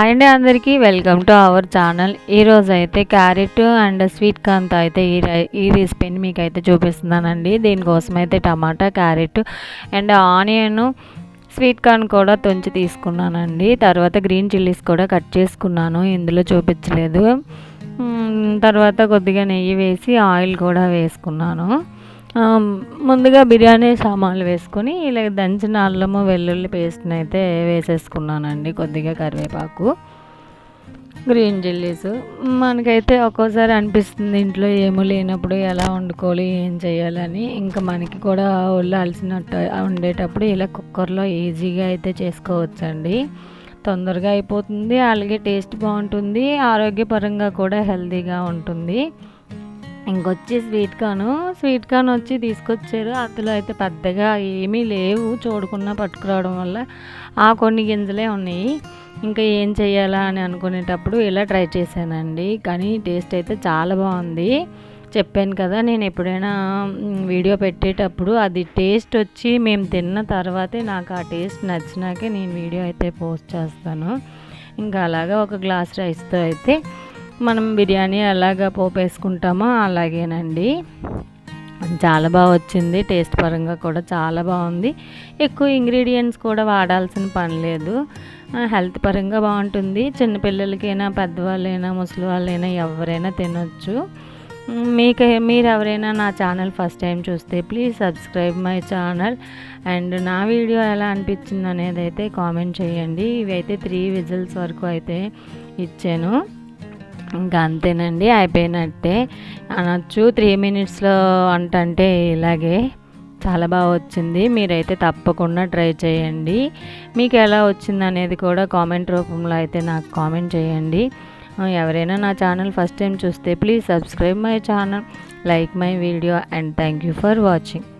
Hi అండి అందరికీ welcome to our channel ఈరోజు అయితే క్యారెట్ అండ్ స్వీట్ కార్న్తో అయితే ఈ ఈ రెసిపీని మీకు అయితే చూపిస్తున్నానండి. దీనికోసం అయితే tomato carrot and onion sweet corn కూడా తుంచి తీసుకున్నానండి. తర్వాత గ్రీన్ చిల్లీస్ కూడా కట్ చేసుకున్నాను. ఇందులో చూపించలేదు. తర్వాత కొద్దిగా నెయ్యి వేసి ఆయిల్ కూడా వేసుకున్నాను. ముందుగా బిర్యానీ సామాన్లు వేసుకొని ఇలా దంచిన అల్లము వెల్లుల్లి పేస్ట్ని అయితే వేసేసుకున్నానండి కొద్దిగా కరివేపాకు. Green chillies. మనకైతే ఒక్కోసారి అనిపిస్తుంది ఇంట్లో ఏమీ లేనప్పుడు ఎలా వండుకోవాలి ఏం చేయాలని. ఇంకా మనకి కూడా ఒళ్ళు అలసినట్టు ఉండేటప్పుడు ఇలా కుక్కర్లో ఈజీగా అయితే చేసుకోవచ్చండి. తొందరగా అయిపోతుంది అలాగే టేస్ట్ బాగుంటుంది ఆరోగ్యపరంగా కూడా హెల్తీగా ఉంటుంది. ఇంకొచ్చి స్వీట్ కార్న్ స్వీట్ కార్న్ వచ్చి తీసుకొచ్చారు. అందులో అయితే పెద్దగా ఏమీ లేవు. చూడకుండా పట్టుకురావడం వల్ల ఆ కొన్ని గింజలే ఉన్నాయి. ఇంకా ఏం చేయాలా అని అనుకునేటప్పుడు ఇలా ట్రై చేశానండి. కానీ టేస్ట్ అయితే చాలా బాగుంది. చెప్పాను కదా నేను ఎప్పుడైనా వీడియో పెట్టేటప్పుడు అది టేస్ట్ వచ్చి మేము తిన్న తర్వాతే నాకు ఆ టేస్ట్ నచ్చినాకే నేను వీడియో అయితే పోస్ట్ చేస్తాను. ఇంకా అలాగా ఒక గ్లాస్ రైస్తో అయితే మనం బిర్యానీ ఎలాగ పోపు వేసుకుంటామో అలాగేనండి. చాలా బాగా వచ్చింది టేస్ట్ పరంగా కూడా చాలా బాగుంది. ఎక్కువ ఇంగ్రీడియంట్స్ కూడా వాడాల్సిన పని లేదు. హెల్త్ పరంగా బాగుంటుంది. చిన్నపిల్లలకైనా పెద్దవాళ్ళైనా ముసలి వాళ్ళైనా ఎవరైనా తినొచ్చు. మీకు మీరు ఎవరైనా నా ఛానల్ ఫస్ట్ టైం చూస్తే please subscribe my channel. And నా వీడియో ఎలా అనిపించింది అనేది అయితే కామెంట్ చేయండి. ఇవి అయితే త్రీ విజిల్స్ వరకు అయితే ఇచ్చాను. ఇంకా అంతేనండి అయిపోయినట్టే. అనొచ్చు త్రీ మినిట్స్లో అంటే ఇలాగే. చాలా బాగా వచ్చింది. మీరైతే తప్పకుండా ట్రై చేయండి. మీకు ఎలా వచ్చింది అనేది కూడా కామెంట్ రూపంలో అయితే నాకు కామెంట్ చేయండి. ఎవరైనా నా ఛానల్ ఫస్ట్ టైం చూస్తే please subscribe my channel like my video and thank you for watching.